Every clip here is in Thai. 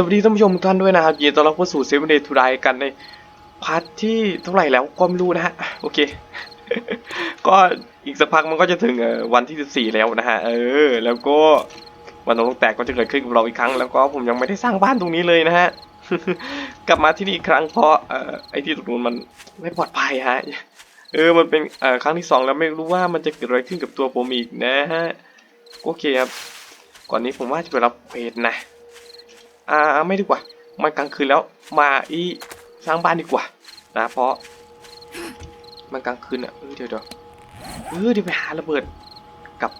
สวัสดีท่านผู้ชมทุกท่านด้วยนะครับยินดีต้อนรับเข้าสู่เซเว่นเดย์ทูไดกันในพาร์ทที่เท่าไหร่แล้วก็ไม่รู้นะฮะโอเค ก็อีกสักพักมันก็จะถึงวันที่ 14 แล้วนะฮะเออ แล้วก็วันตรงแตกก็จะเกิดขึ้นกับเราอีกครั้ง แล้วก็ผมยังไม่ได้สร้างบ้านตรงนี้เลยนะฮะกลับมาที่นี่อีกครั้งเพราะออไอ้ที่ตรงนู้นมันไม่ปลอดภัยฮะเออมันเป็นครั้งที่สองแล้วไม่รู้ว่ามันจะเกิดอะไรขึ้นกับตัวผมอีกนะฮะโอเคครับก่อนนี้ผมว่าจะไปรับเควสนะ อ่าไม่ดีกว่า มันกลางคืนแล้วมาอีสร้างบ้านดีกว่า นะ เพราะ มันกลางคืนอะเออเดี๋ยวเดี๋ยวเออเดี๋ยวไปหาระเบิดกับ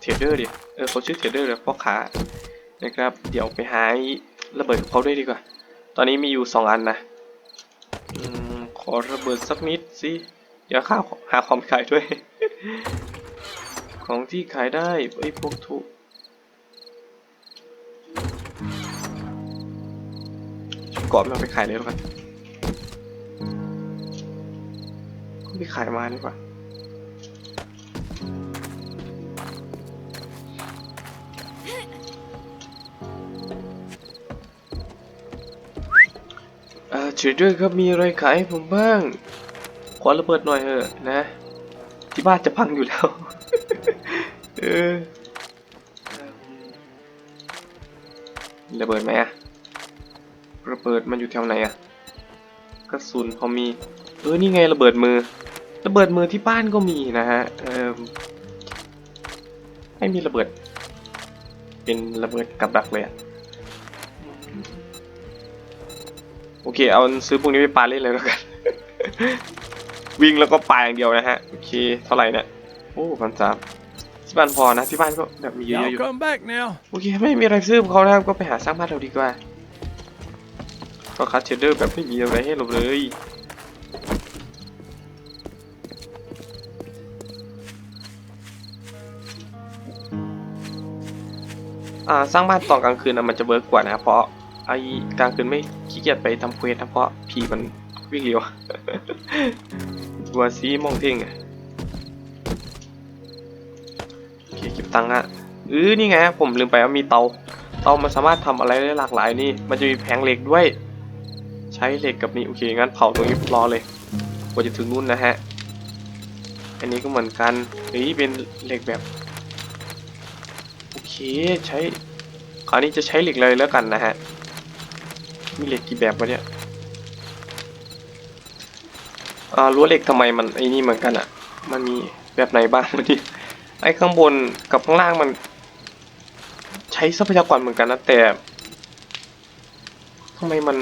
เทรดเดอร์ดิเออเขาชื่อเทรดเดอร์เลยพ่อค้านะครับ เดี๋ยวไปหาระเบิดกับเขาด้วยดีกว่า ตอนนี้มีอยู่สองอันนะอืมขอระเบิดสักนิดสิเดี๋ยวข้าหาของขายด้วย ของที่ขายได้ไอ้พวกทุก ก่อนมันไปขายเลยแล้วกันไปขายมาดีกว่าเออช่วยด้วยครับมีอะไรขายให้ผมบ้าง ขอระเบิดหน่อยเถอะนะ ที่บ้านจะพังอยู่แล้ว เออระเบิดไหมอะ ระเบิดมันอยู่แถวไหนอะกระสุนพอมี เออ นี่ไงระเบิดมือ ระเบิดมือที่บ้านก็มีนะฮะ เออไม่มีระเบิด เป็นระเบิดกับดักเลยอะโอเค เอาซื้อพวกนี้ไปปาเล่นเลยแล้วกัน วิ่งแล้วก็ปาอย่างเดียวนะฮะ โอเค เท่าไหร่เนี่ย โอ้พันสามที่บ้านพอนะที่บ้านก็แบบมีเยอะๆ Y'all อยู่ come back now. โอเค ไม่มีอะไรซื้อเขานะครับก็ไปหาสร้างบ้านเราดีกว่า ก็คัดเชดเดอร์แบบไม่มีอะไรให้เราเลยอ่าสร้างบ้านตอนกลางคืนนะมันจะเวิร์กกว่านะเพราะไอ้กลางคืนไม่ขี้เกียจไปทำเควสนะเพราะผีมันวิ่งเร็วกลัวซีมองเท่งอะโอเคเก็บตังค์อะเออนี่ไงผมลืมไปว่ามีเตา เตามันสามารถทำอะไรได้หลากหลายนี่ มันจะมีแผงเหล็กด้วย ใช้เหล็กกับนี่โอเคงั้นเผาตรงนี้รอเลยกว่าจะถึงนู่นนะฮะ อันนี้ก็เหมือนกันนี่เป็นเหล็กแบบโอเคใช้คราวนี้จะใช้เหล็กเลยแล้วกันนะฮะมีเหล็กกี่แบบวะเนี่ยอ่ารั้วเหล็กทำไมมันไอ้นี่เหมือนกันอะ่ะ มันมีแบบไหนบ้างวะเนี่ยไอ้ข้างบนกับข้างล่างมัน ใช้ทรัพยากรเหมือนกันนะแต่ทำไมมัน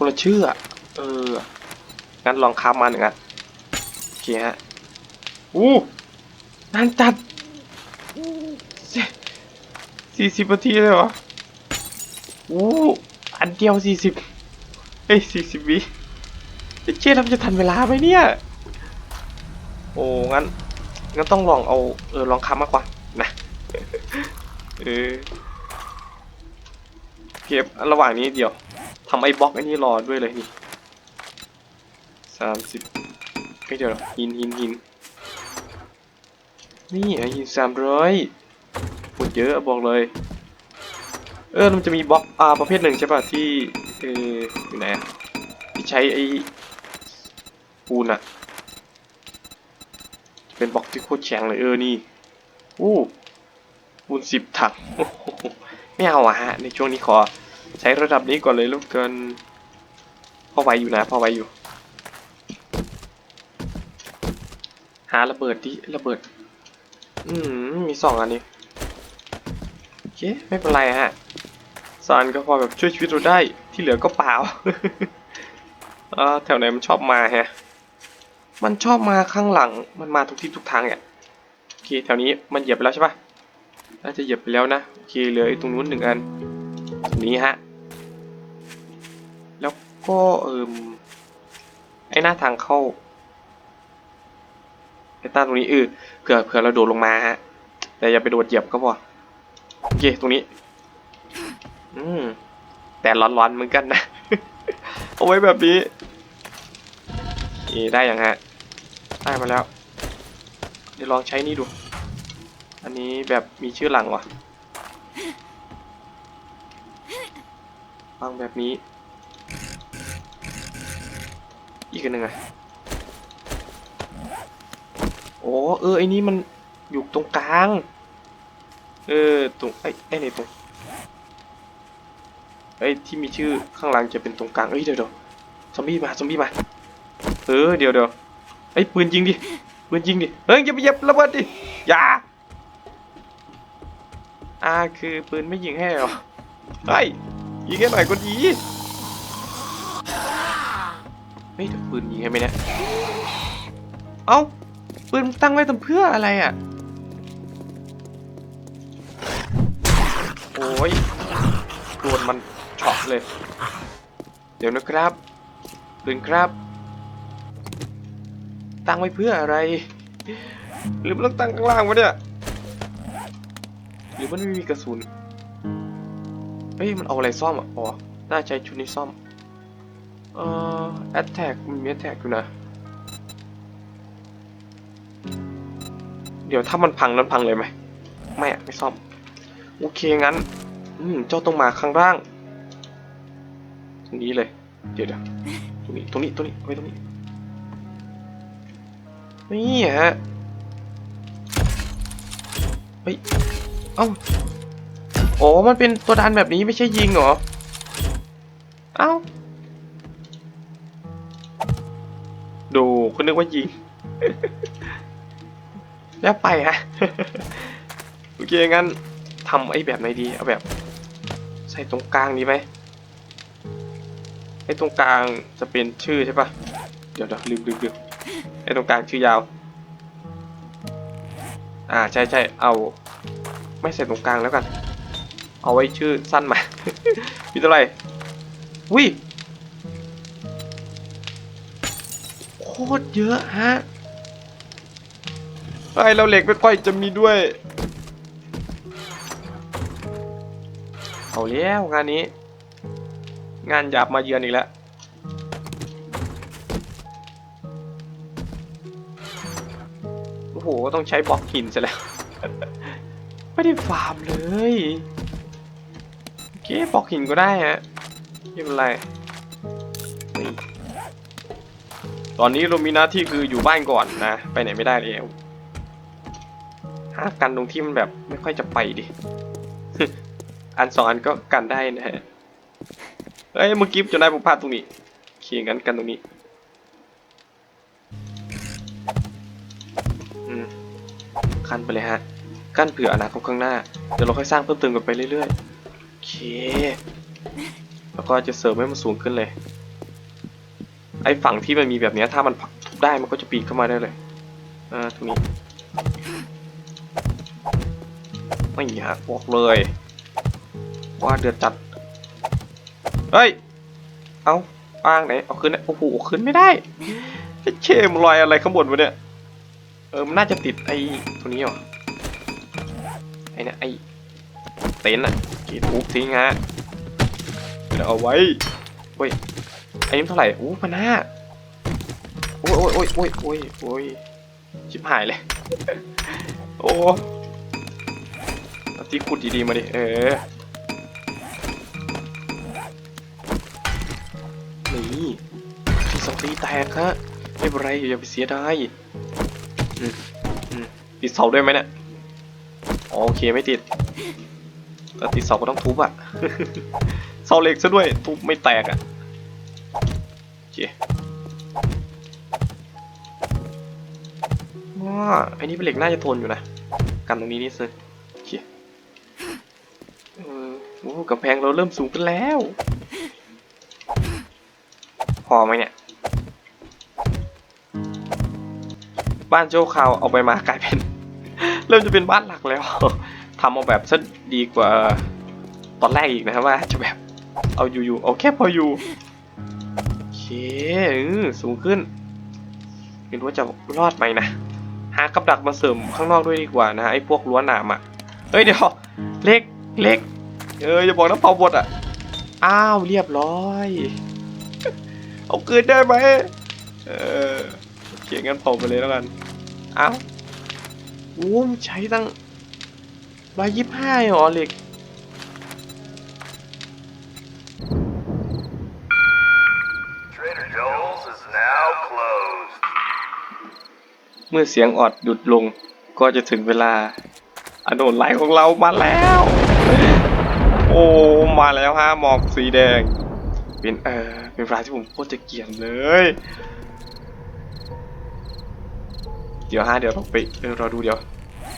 คนละชื่ออะเออ งั้นลองค้ามาหนึ่งอะโอเคฮะ อู้นานจัดสี่สิบนาทีเลยเหรอ อู้ อันเดียวสี่สิบเฮ้ยสี่สิบวิเจ๊เราจะทันเวลาไหมเนี่ย โอ้ งั้น งั้นต้องลองเอา เออ ลองค้ามากกว่า นะ เออเก็บระหว่างนี้เดี๋ยว ทำไอ้บล็อกไอ้นี่รอด้วยเลยนี่สามสิบไม่เดี๋ยวหินหินหินนี่ไอ้หินสามร้อยพูดเยอะบอกเลย เออมันจะมีบล็อกอาประเภทหนึ่งใช่ป่ะที่เอออยู่ไหนอะที่ใช้ไอ้ปูนอะเป็นบล็อกที่โคตรแข็งเลยเออนี่อู้คูณสิบถังไม่เอาอะฮะในช่วงนี้ขอ ใช้ระดับนี้ก่อนเลยลูกเกินพอไวอยู่นะพอไวอยู่ หาระเบิดดิระเบิด อืมมีสองอันนี้โอเคไม่เป็นไรฮะสอนก็พอแบบช่วยชีวิตเราได้ที่เหลือก็เปล่าเออแถวไหนมันชอบมาฮะ มันชอบมาข้างหลัง มันมาทุกที่ทุกทางเนี่ยโอเคแถวนี้มันเหยียบไปแล้วใช่ปะน่าจะเหยียบไปแล้วนะ โอเคเหลือไอ้ตรงนู้นหนึ่งอัน ตรงนี้ฮะ ก็เอิมไอ้หน้าทางเข้าไอ้หน้าตรงนี้เออเผื่อเผื่อเราโดดลงมาฮะ แต่อย่าไปโดดเหยียบก็พอโอเคตรงนี้ อืมแต่ร้อนๆเหมือนกันนะ เอาไว้แบบนี้โอเคได้ยังฮะ ได้มาแล้ว เดี๋ยวลองใช้นี่ดู อันนี้แบบมีชื่อหลังวะวางแบบนี้ อีกอันหนึ่งอะโอ้เออไอ้นี่มันอยู่ตรงกลาง เออตรงไอ้ไอ้ไหนตรงไอ้ที่มีชื่อข้างหลังจะเป็นตรงกลางเอ้ยเดี๋ยวเดี๋ยวซอมบี้มาซอมบี้มาเออเดี๋ยวเดี๋ยวไอ้ปืนยิงดิปืนยิงดิเฮ้ยอย่าไปเหย็บระเบิดดิอย่าอ่าคือปืนไม่ยิงให้หรอเฮ้ยยิงให้หน่อยก็ดี เฮ้ยเดี๋ยวปืนยิงให้ไหมเนี่ย เอ้า ปืนตั้งไว้ทำเพื่ออะไรอะ โอ้ยโดนมันช็อตเลย เดี๋ยวนะครับ ปืนครับ ตั้งไว้เพื่ออะไร หรือมันต้องตั้งข้างล่างวะเนี่ย หรือมันไม่มีกระสุน เฮ้ย มันเอาอะไรซ่อมอะ อ๋อ น่าใช้ชุดนี้ซ่อม เอ่อ attack มันมี attack อยู่นะ เดี๋ยวถ้ามันพังนั้นพังเลยไหมไม่อะไม่ซ่อม โอเคงั้น อืมเจ้าต้องมาข้างล่าง ตรงนี้เลย เดี๋ยวเดี๋ยวตรงนี้ตรงนี้ตรงนี้ไว้ตรงนี้ นี่ฮะ เฮ้ย เอ้าอ๋อ มันเป็นตัวดันแบบนี้ไม่ใช่ยิงเหรอ เอ้า ดูคุณนึกว่ายิง แล้วไปฮะโอเคงั้นทำไอ้แบบไหนดี เอาแบบ ใส่ตรงกลางดีไหมไอ้ตรงกลางจะเป็นชื่อใช่ปะเดี๋ยวเดี๋ยวลืมลืมลืมไอ้ตรงกลางชื่อยาว อ่าใช่ใช่เอา ไม่ใส่ตรงกลางแล้วกัน เอาไว้ชื่อสั้นมา มีเท่าไหร่วิ ตรเยอะฮะไอเราเหล็กไม่ค่อยจะมีด้วย เอาแล้วงานนี้ งานหยาบมาเยือนอีกแล้วโอ้โหต้องใช้บล็อกหินซะแล้ว ไม่ได้ฟาร์มเลยโอเคบล็อกหินก็ได้ฮะไม่เป็นไร ตอนนี้เรามีหน้าที่คืออยู่บ้านก่อนนะ ไปไหนไม่ได้แล้วหากันตรงที่มันแบบไม่ค่อยจะไปดิ อันสองอันก็กันได้นะฮะเฮ้ยเมื่อกี้จนได้ผมพลาดตรงนี้โอเคงั้นกันตรงนี้อืมคันไปเลยฮะ กั้นเผื่ออนาคตข้างหน้า เดี๋ยวเราค่อยสร้างเพิ่มเติมกันไปเรื่อยๆ โอเค แล้วก็จะเสริมให้มันสูงขึ้นเลย อ้ฝั่งที่มันมีแบบนี้ถ้ามันทุบได้มันก็จะปีนเข้ามาได้เลยอ่าตรงนี้ไม่ฮะบอกเลย ว่าเดือดจัด เฮ้ย เอาป้างไหนเอาขึ้นได้โอ้โหขึ้นไม่ได้เชมลอยอะไรข้างบนวะเนี่ย เออมันน่าจะติดไอ้ตัวนี้หรอไอ้เนี่ยไอ้เต็นท์อะกีดทุบทิ้งฮะเอาไว้โอ้ย อ้นี่เท่าไหร่โอ้พันห้าโอ้ยโอ้ยโอ้ยโอ้ยโอ้ยโอ้ยชิบหายเลย โอ้เอาที่ขุดดีๆมาดิ เออ นี่ที่สองตีแตกฮะ ไม่เป็นไรอย่าไปเสียดายติดเสาด้วยไหมเนี่ยอ๋อโอเคไม่ติดแต่ติดเสาก็ต้องทุบอะเสาเหล็กซะด้วย ทุบไม่แตกอะ เคว้าไอ้นี่เป็นเหล็กน่าจะทนอยู่นะ กันตรงนี้นี่สิโอเคเออโอ้กำแพงเราเริ่มสูงขึ้นแล้ว พอไหมเนี่ย บ้านโจ้คาวเอาไปมากลายเป็น เริ่มจะเป็นบ้านหลักแล้วทำเอาแบบซะดีกว่าตอนแรกอีกนะครับว่าจะแบบเอาอยู่ๆเอาแค่พออยู่ เคเออสูงขึ้นไม่รู้ว่าจะรอดไหมนะ หากับดักมาเสริมข้างนอกด้วยดีกว่านะไอ้พวกรั้วหนามอะเฮ้ยเดี๋ยวเล็กเล็กเอออย่าบอกนะเผาบดอะ อ้าวเรียบร้อย เอาคืนได้ไหมเออโอเคงั้นเผาไปเลยแล้วกัน อ้าวโอ้มใช้ตั้งร้อยยี่สิบห้าหรอเหล็ก เมื่อเสียงออดหยุดลงก็จะถึงเวลาอโนนไลของเรามาแล้ว โอ้ มาแล้วฮะหมอกสีแดง เป็นเออเป็นเวลาที่ผมโคตรจะเกลียดเลย เดี๋ยวฮะเดี๋ยวเราไปเรอดูเดี๋ยว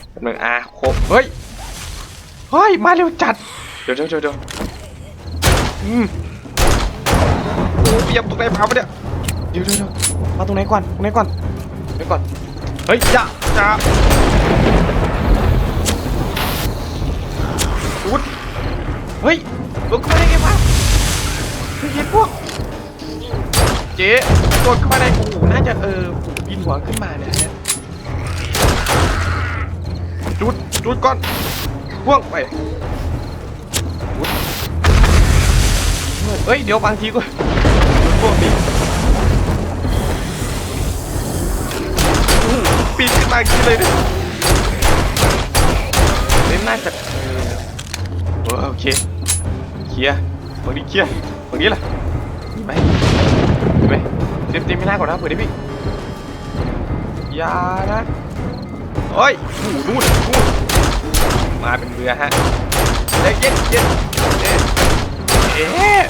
แป๊บนึงอะครบเฮ้ย เฮ้ย มาเร็วจัด เดี๋ยวเดี๋ยวเดี๋ยวเดี๋ยวอืมโอ้เปียบตรงไหนพามาเนี่ยเดี๋ยวเดี๋ยวเดี๋ยวมาตรงไหนก่อนตรงไหนก่อนตรงไหนก่อน เฮ้ยจ้าจ้าอุ๊ดเฮ้ยลงเข้ามาได้ไงวะเฮ้ยเห็นพวก เจ๊โดดเข้ามาได้โอ้โหน่าจะเออบินหัวขึ้นมาเนี่ยฮะดูดดูดก่อนพ่วงไปดูดเฮ้ย เดี๋ยวบางทีก็ดูดพวกนี้ ปีนขึ้นมาอย่างนี้เลยเนี่ยเล่น่าจะเออโอเคเคลียร์ฝั่งนี้เคลียร์ฝั่งนี้ล่ะมีไหมเห็นไหมเต็มเต็มไม่น่าก่อนนะเปิดดิพี่อย่านะเฮ้ยหูนู่นนู่นมาเป็นเรือฮะเย็นเย็นเย็นเอ๊ะเอ๊ะ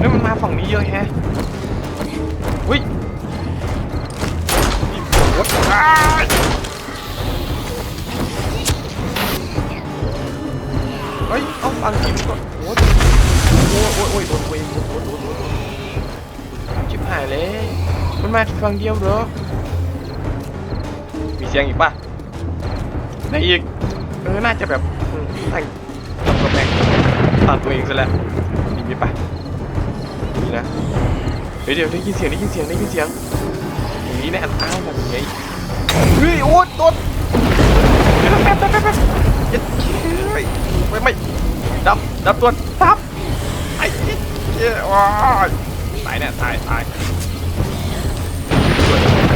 นี่มันมาฝั่งนี้เยอะแฮะ นี่รถอ้เฮ้ยเอาบางทีมันก็โอ้ยโอ้ยโอ้ยโอ้ยโดนเวงโดนโดนโดนโดนโดนชิบหายเลยมันมาฝั่งเดียวเหรอมีเสียงอีกป่ะไหนอีกเออน่าจะแบบอืมตั้งตั้งกำแพงตามตัวเองซะแล้วมีไหมป่ะนี่นะเดี๋ยวเดี๋ยวได้ยินเสียงได้ยินเสียงได้ยินเสียง นี้แน่อ้าวแบบไงเฮ้ยโอ๊ยต้นแป๊บแป๊บแป๊บแป๊บย็ดเฮ้ยไม่ไม่ดับดับตัวดับไอ้เหี้าตายแน่ตายตาย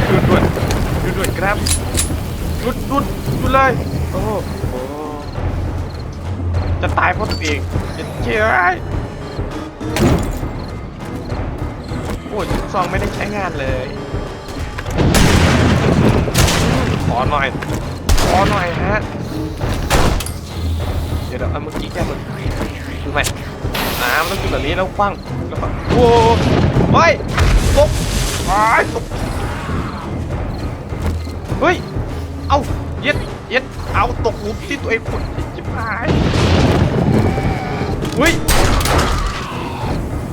ด่วนด่วนด่วนด่วนครับหยุดหยุดหยุดเลยโอ้โหจะตายเพราะตัวเองย็ดเจ้ยโอ้ยซองไม่ได้ใช้งานเลย ขอหน่อย ขอหน่อยฮะ เดี๋ยวเดี๋ยวเอาเมื่อกี้แกมันดูไหมน้ำต้องกินแบบนี้แล้วคว้งแล้วก็โอ้เฮ้ยตกไอ้ตกเฮ้ย เอาเย็ดเย็ดเอาตกหลุมที่ตัวเองขุดจิบหายเฮ้ย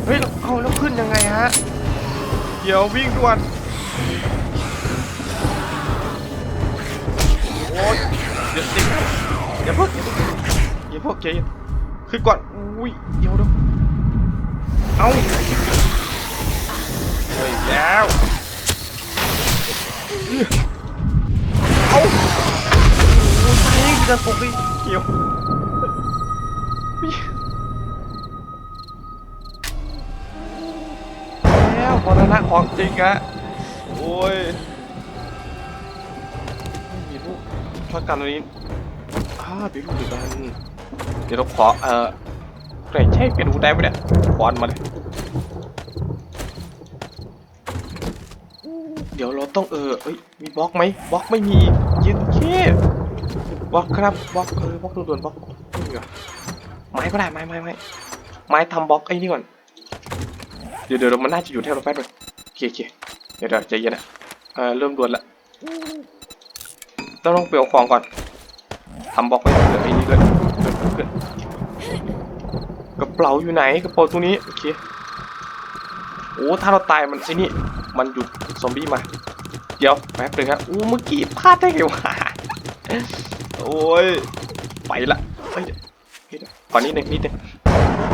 เฮ้ยแล้วเอาแล้วขึ้นยังไงฮะ เดี๋ยววิ่งด่วน โอ้ยเดี๋ยวติดอย่าเพิ่งอย่าเพิ่งอย่าเพิ่งใจเย็นขึ้นก่อนอุ้ยเดี๋ยวเดี๋ยวเอาเฮ้ยแล้วเอาโอ้ยตายยังจะตกเลยเกี่ยวอุ๊ยแล้วมรณะของจริงอะโอ้ย ช็อตกันตัวนี้อ่าเป็นลูดีกันเดี๋ยวเราขอเอ่อไหนใช่เป็นลูกได้ไหมเนี่ยขอนมาเลยเดี๋ยวเราต้องเออเอ้ยมีบล็อกไหมบล็อกไม่มียืนเคบล็อกครับบล็อกเออบล็อกด่วนๆบล็อกไม่ไม้ก็ได้ไม้ไม้ไม้ไม้ทำบล็อกไอ้นี่ก่อนเดี๋ยวเดี๋ยวมันน่าจะอยู่แถวเราแป๊บนึงโอเคโอเคเดี๋ยวเดี๋ยวใจเย็นนะเออเริ่มด่วนละ ต้องลองเปลี่ยวของก่อนทำบล็อกไว้เหลือไอ้นี่ด้วยเพื่อนเพื่อนกระเป๋าอยู่ไหนกระเป๋าตรงนี้โอเคโอ้ถ้าเราตายมันไอ้นี่มันหยุดซอมบี้มา เดี๋ยวแป๊บนึงครับอู้เมื่อกี้พลาดได้ไงวะโอ้ยไปละเฮ้ยเดี๋ยวเฮ้ยเดี๋ยวขอนิดนึงนิดนึง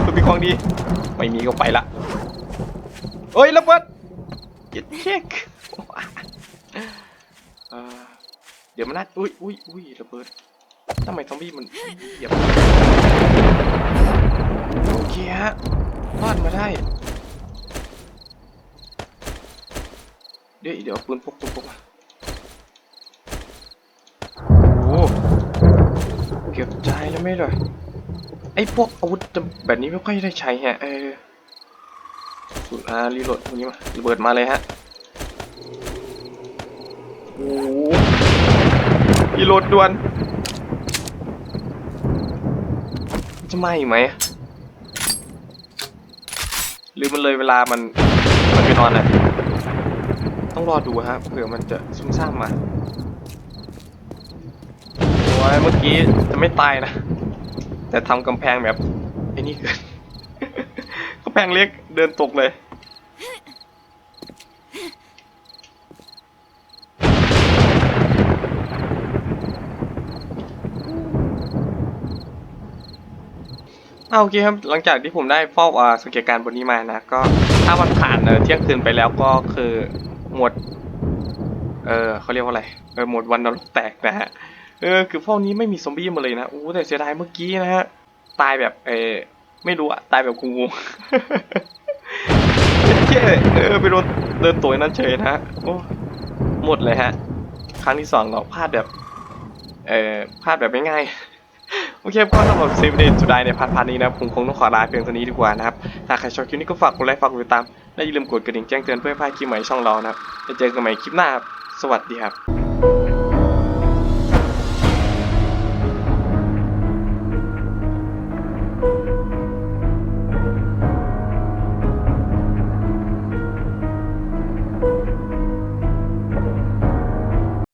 ตัวมีของดีไม่มีก็ไปละเฮ้ยระเบิดย่าเช็คอ่อเดี๋ยวมันน่าอุ้ยอุ้ยอุ้ยระเบิดทำไมซอมบี้มันเหยียบโอเคฮะรอดมาได้ เดี๋ยวเดี๋ยวเอาปืนพกปืนพกมาโอ้โหเก็บใจแล้วไม่เลยไอ้พวกอาวุธแบบนี้ไม่ค่อยได้ใช้ฮะเออศูนย์อารีโหลดตรงนี้มาระเบิดมาเลยฮะ โอ้โหอีโหลดด่วน จะไหมไหม หรือมันเลยเวลามัน มันไปนอนนะต้องรอดูฮะเผื่อมันจะซุ่มซ่ามมาโอ้ยเมื่อกี้จะไม่ตายนะ แต่ทำกำแพงแบบไอ้นี่เกินกำแพงเล็กเดินตกเลย โอเคครับหลังจากที่ผมได้เฝ้าอ่าสังเกตการณ์บนนี้มานะก็ถ้ามันผ่านเที่ยงคืนไปแล้วก็คือหมด เออเขาเรียกว่าอะไรเออหมดวันนรกแตกนะฮะเออคือเฝ้านี้ไม่มีซอมบี้มาเลยนะโอ้แต่เสียดายเมื่อกี้นะฮะตายแบบเออไม่รู้อะตายแบบงงๆแค่เออไปโดนเดินตัวนั้นเฉยนะโอ้หมดเลยฮะ ครั้งที่สองเราพลาดแบบ เออพลาดแบบไม่ง่าย อเคก็สำหรับเซฟเดนสุดายในพาร์ทพาร์ทนี้นะครับผมคงต้องขอลาเพียงเท่านี้ดีกว่านะครับถ้าใครชอบคลิปนี้ก็ฝากกดไลค์ฝากกดติดตามและอย่าลืมกดกระดิ่งแจ้งเตือนเพื่อไม่พลาดคลิปใหม่ช่องเรานะครับแล้วเจอกันใหม่คลิปหน้าครับสวัสดีครับ